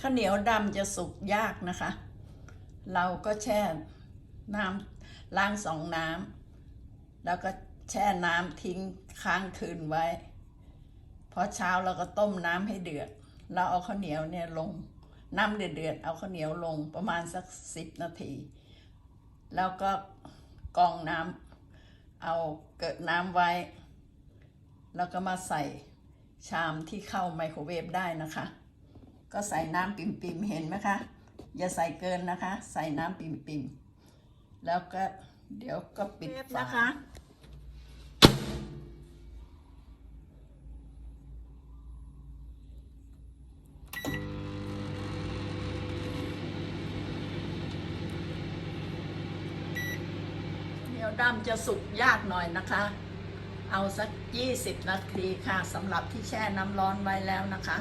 ข้าวเหนียวดำจะสุกยากนะคะ เราก็แช่น้ำล้างสองน้ำแล้วก็แช่น้ำทิ้งค้างคืนไว้ พอเช้าเราก็ต้มน้ำให้เดือด เราเอาข้าวเหนียวเนี่ยลง น้ำเดือดๆเอาข้าวเหนียวลงประมาณสักสิบนาที แล้วก็กองน้ำเอาเกิดน้ำไว้ แล้วก็มาใส่ชามที่เข้าไมโครเวฟได้นะคะ ก็ใส่น้ำปิ่มๆเห็นไหมคะ อย่าใส่เกินนะคะ ใส่น้ำปิ่มๆแล้วก็เดี๋ยวก็ปิดฝานะคะเนียวดำจะสุกยากหน่อยนะคะ เอาสัก 20 นาทีค่ะสำหรับที่แช่น้ำร้อนไว้แล้วนะคะ